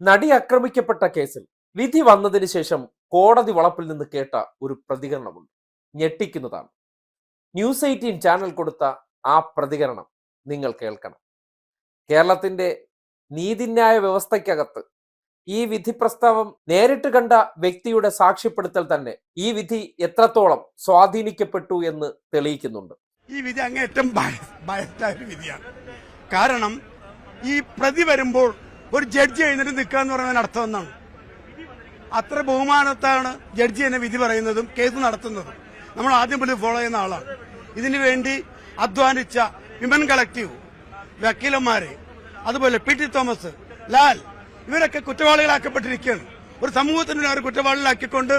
നടി ആക്രമിക്കപ്പെട്ട കേസിൽ വിധി വന്നതിന് ശേഷം കോടതി വളപ്പിൽ നിന്ന് കേട്ട ഒരു പ്രതികരണമുണ്ട്. ഞെട്ടിക്കുന്നതാണ്. ന്യൂസ് എയ്റ്റീൻ ചാനൽ കൊടുത്ത ആ പ്രതികരണം നിങ്ങൾ കേൾക്കണം. കേരളത്തിന്റെ നീതിന്യായ വ്യവസ്ഥയ്ക്കകത്ത് ഈ വിധി പ്രസ്താവം നേരിട്ട് കണ്ട വ്യക്തിയുടെ സാക്ഷ്യപ്പെടുത്തൽ തന്നെ ഈ വിധി എത്രത്തോളം സ്വാധീനിക്കപ്പെട്ടു എന്ന് തെളിയിക്കുന്നുണ്ട്. ഈ വിധി അങ്ങേറ്റം ഭയത്തായ ഒരു വിധിയാണ്. കാരണം ഈ പ്രതി വരുമ്പോൾ ഒരു ജഡ്ജി എഴുന്നേറ്റ് നിൽക്കുക എന്ന് പറയുന്നത് അർത്ഥം അത്ര ബഹുമാനത്താണ് ജഡ്ജി എന്നെ വിധി പറയുന്നതും കേസ് നടത്തുന്നതും. നമ്മൾ ആദ്യം പോലും ഫോളോ ചെയ്യുന്ന ആളാണ്. ഇതിനു വേണ്ടി അധ്വാനിച്ച വിമൻ കളക്റ്റീവ് വക്കീലന്മാര് അതുപോലെ പി ടി തോമസ് ലാൽ ഇവരൊക്കെ കുറ്റവാളികളാക്കപ്പെട്ടിരിക്കുകയാണ്. ഒരു സമൂഹത്തിന് അവർ കുറ്റവാളികളാക്കിക്കൊണ്ട്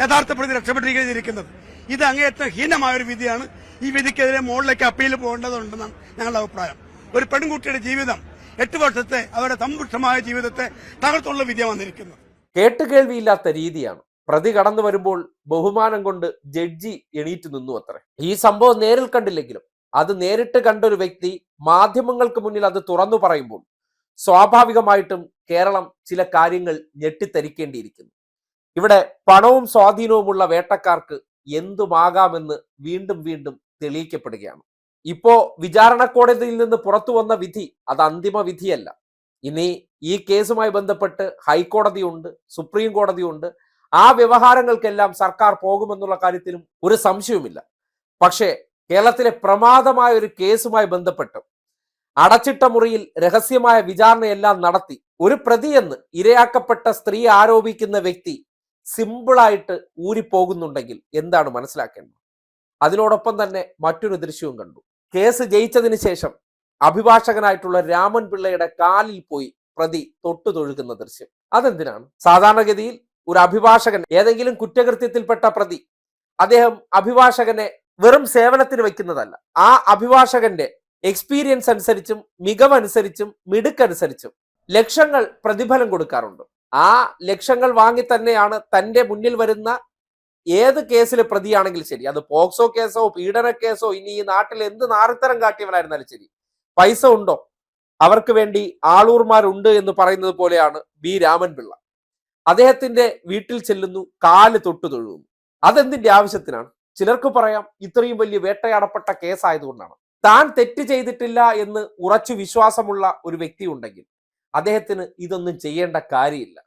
യഥാർത്ഥ പ്രതി രക്ഷപ്പെട്ടിരിക്കുന്നത് ഇത് അങ്ങേയറ്റം ഹീനമായ ഒരു വിധിയാണ്. ഈ വിധിക്കെതിരെ മുകളിലേക്ക് അപ്പീൽ പോകേണ്ടതുണ്ടെന്നാണ് ഞങ്ങളുടെ അഭിപ്രായം. ഒരു പെൺകുട്ടിയുടെ ജീവിതം എട്ട് വർഷത്തെ അവരുടെ സമ്പുഷ്ടമായ ജീവിതത്തെ തകർത്തുള്ള വിദ്യ വന്നിരിക്കുന്നത് കേട്ടുകേൾവിയില്ലാത്ത രീതിയാണ്. പ്രതി കടന്നു വരുമ്പോൾ ബഹുമാനം കൊണ്ട് ജഡ്ജി എണീറ്റ് നിന്നു അത്രേ. ഈ സംഭവം നേരിൽ കണ്ടില്ലെങ്കിലും അത് നേരിട്ട് കണ്ടൊരു വ്യക്തി മാധ്യമങ്ങൾക്ക് മുന്നിൽ അത് തുറന്നു പറയുമ്പോൾ സ്വാഭാവികമായിട്ടും കേരളം ചില കാര്യങ്ങൾ ഞെട്ടിത്തരിക്കേണ്ടിയിരിക്കുന്നു. ഇവിടെ പണവും സ്വാധീനവുമുള്ള വേട്ടക്കാർക്ക് എന്തുമാകാമെന്ന് വീണ്ടും വീണ്ടും തെളിയിക്കപ്പെടുകയാണ്. ഇപ്പോ വിചാരണ കോടതിയിൽ നിന്ന് പുറത്തു വന്ന വിധി അത് അന്തിമ വിധിയല്ല. ഇനി ഈ കേസുമായി ബന്ധപ്പെട്ട് ഹൈക്കോടതിയുണ്ട് സുപ്രീം കോടതിയുണ്ട്. ആ വ്യവഹാരങ്ങൾക്കെല്ലാം സർക്കാർ പോകുമെന്നുള്ള കാര്യത്തിലും ഒരു സംശയവുമില്ല. പക്ഷേ കേരളത്തിലെ പ്രമാദമായ ഒരു കേസുമായി ബന്ധപ്പെട്ട് അടച്ചിട്ട മുറിയിൽ രഹസ്യമായ വിചാരണയെല്ലാം നടത്തി ഒരു പ്രതിയെന്ന് ഇരയാക്കപ്പെട്ട സ്ത്രീ ആരോപിക്കുന്ന വ്യക്തി സിമ്പിളായിട്ട് ഊരിപ്പോകുന്നുണ്ടെങ്കിൽ എന്താണ് മനസ്സിലാക്കേണ്ടത്? അതിനോടൊപ്പം തന്നെ മറ്റൊരു ദൃശ്യവും കണ്ടു. കേസ് ജയിച്ചതിന് ശേഷം അഭിഭാഷകനായിട്ടുള്ള രാമൻ പിള്ളയുടെ കാലിൽ പോയി പ്രതി തൊട്ടു തൊഴുകുന്ന ദൃശ്യം. അതെന്തിനാണ്? സാധാരണഗതിയിൽ ഒരു അഭിഭാഷകൻ ഏതെങ്കിലും കുറ്റകൃത്യത്തിൽപ്പെട്ട പ്രതി അദ്ദേഹം അഭിഭാഷകനെ വെറും സേവനത്തിന് വെക്കുന്നതല്ല ആ അഭിഭാഷകന്റെ എക്സ്പീരിയൻസ് അനുസരിച്ചും മികവനുസരിച്ചും മിടുക്കനുസരിച്ചും ലക്ഷങ്ങൾ പ്രതിഫലം കൊടുക്കാറുണ്ട്. ആ ലക്ഷങ്ങൾ വാങ്ങി തന്നെയാണ് തന്റെ മുന്നിൽ വരുന്ന ഏത് കേസിൽ പ്രതിയാണെങ്കിലും ശരി. അത് പോക്സോ കേസോ പീഡന കേസോ ഇനി ഈ നാട്ടിൽ എന്ത് നാറിത്തരം കാട്ടിയവനായിരുന്നാലും ശരി. പൈസ ഉണ്ടോ? അവർക്ക് വേണ്ടി ആളൂർമാരുണ്ട് എന്ന് പറയുന്നത് പോലെയാണ് ബി രാമൻപിള്ള. അദ്ദേഹത്തിന്റെ വീട്ടിൽ ചെല്ലുന്നു കാൽ തൊട്ടു തൊഴുകുന്നു അതെന്തിന്റെ ആവശ്യത്തിനാണ്? ചിലർക്ക് പറയാം ഇത്രയും വലിയ വേട്ടയാടപ്പെട്ട കേസായതുകൊണ്ടാണ്. താൻ തെറ്റ് ചെയ്തിട്ടില്ല എന്ന് ഉറച്ചു വിശ്വാസമുള്ള ഒരു വ്യക്തി ഉണ്ടെങ്കിൽ അദ്ദേഹത്തിന് ഇതൊന്നും ചെയ്യേണ്ട കാര്യമില്ല.